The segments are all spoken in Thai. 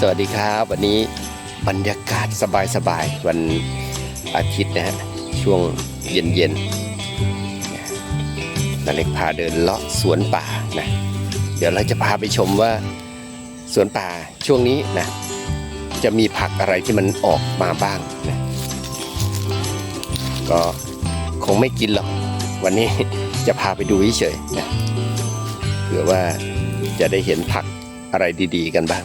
สวัสดีครับ วันนี้บรรยากาศสบายๆวันอาทิตย์นะฮะช่วงเย็นๆนาเล็กพาเดินเลาะสวนป่านะเดี๋ยวเราจะพาไปชมว่าสวนป่าช่วงนี้นะจะมีผักอะไรที่มันออกมาบ้างนะก็คงไม่กินหรอก วันนี้จะพาไปดูเฉยๆนะเผื่อว่าจะได้เห็นผักอะไรดี ๆ กันบ้าง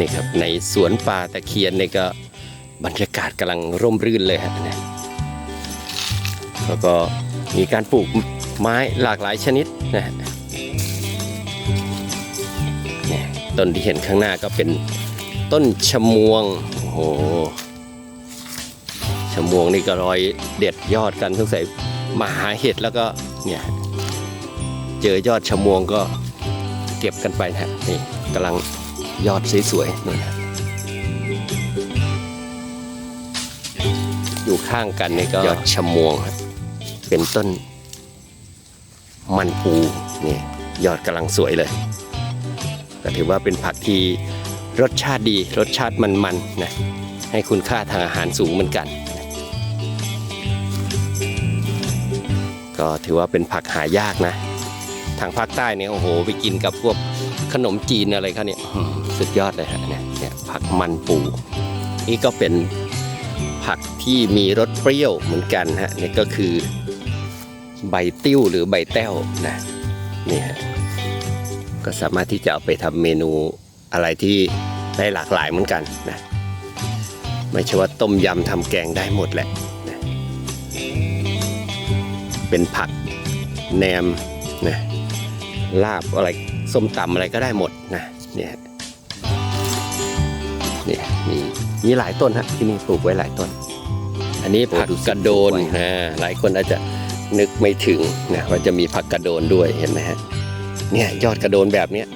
นี่ครับในสวนป่าตะเคียนนี่ก็บรรยากาศกำลังร่มรื่นเลยฮะนะแล้วก็มีการปลูกไม้หลากหลายชนิดนะฮะนี่ต้นที่เห็นข้างหน้าก็เป็นต้นชมวง โอ้โหชะมวงนี่ก็รอยเด็ดยอดกันสงสัยมาหาเห็ดแล้วก็เนี่ยเจอยอดชมวงก็เก็บกันไปนะฮะนี่กำลัง ยอดสวยๆนู่นนะอยู่ข้างกันนี่ก็ยอดชะมวงครับเป็นต้น มันปูนี่ยอดกำลังสวยเลยก็ถือว่าเป็นผักที่รสชาติดี รสชาติมันๆนะให้คุณค่าทางอาหารสูงเหมือนกัน ก็ถือว่าเป็นผักหายากนะ ทางภาคใต้เนี่ยโอ้โห ไปกินกับพวกขนมจีนอะไรเขาเนี่ยอื้อหือ สุดยอดเลยฮะเนี่ยเนี่ยผักมันปู นี่ก็เป็นผักที่มีรสเปรี้ยวเหมือนกันฮะนี่ก็คือใบติ้วหรือใบแต้วนะนี่ฮะก็สามารถที่จะเอาไปทำเมนูอะไรที่ได้หลากหลายเหมือนกันนะไม่ใช่ว่าต้มยำทำแกงได้หมดแหละนะเป็นผักแหนมนะลาบอะไรส้มตำอะไรก็ได้หมดนะเนี่ย นี่ยมีมีหลายต้นฮะที่นี่ปลูกไว้หลายต้น อันนี้ผักกระโดนนะหลายคนอาจจะนึกไม่ถึงนะว่าจะมีผักกระโดนด้วยเห็นไหมฮะเนี่ยยอดกระโดนแบบเนี้ย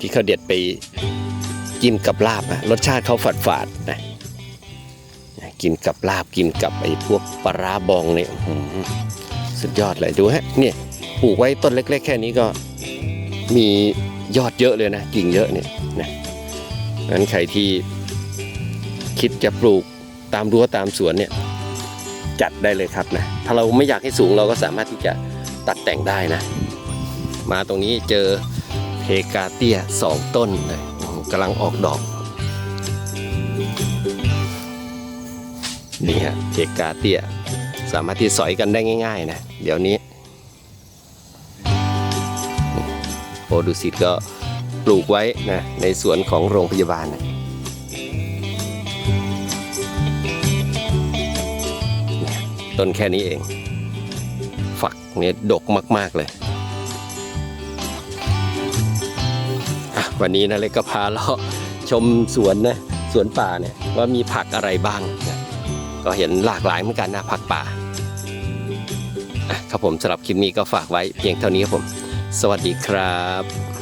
ที่เขาเด็ดไปกินกับลาบอะรสชาติเขาฝาดฝาดๆนะกินกับลาบกินกับไอ้พวกปลาร้าบองเนี่ยอื้อหือสุดยอดเลยดูฮะเนี่ยปลูกไว้ต้นเล็ก ๆ แค่นี้ก็มียอดเยอะเลยนะกิ่งเยอะเนี่ยนะ งั้นใครที่คิดจะปลูกตามรั้วตามสวนเนี่ยจัดได้เลยครับนะถ้าเราไม่อยากให้สูงเราก็สามารถที่จะตัดแต่งได้นะ มาตรงนี้เจอเพกาเตียสองต้นเลยกำลังออกดอกนี่ฮะเพกาเตียสามารถที่สอยกันได้ง่าย ๆ นะ เดี๋ยวนี้โอดุสิตก็ ปลูกไว้นะในสวนของโรงพยาบาลนะต้นแค่นี้เอง ฝักเนี่ยดกมาก ๆ เลยวันนี้นะเล็กก็พาเราะชมสวนนะสวนป่าเนี่ยว่ามีผักอะไรบ้างนะก็เห็นหลากหลายเหมือนกันนะผักป่าครับผมสำหรับคลิปนี้ก็ฝากไว้เพียงเท่านี้ครับผม สวัสดีครับ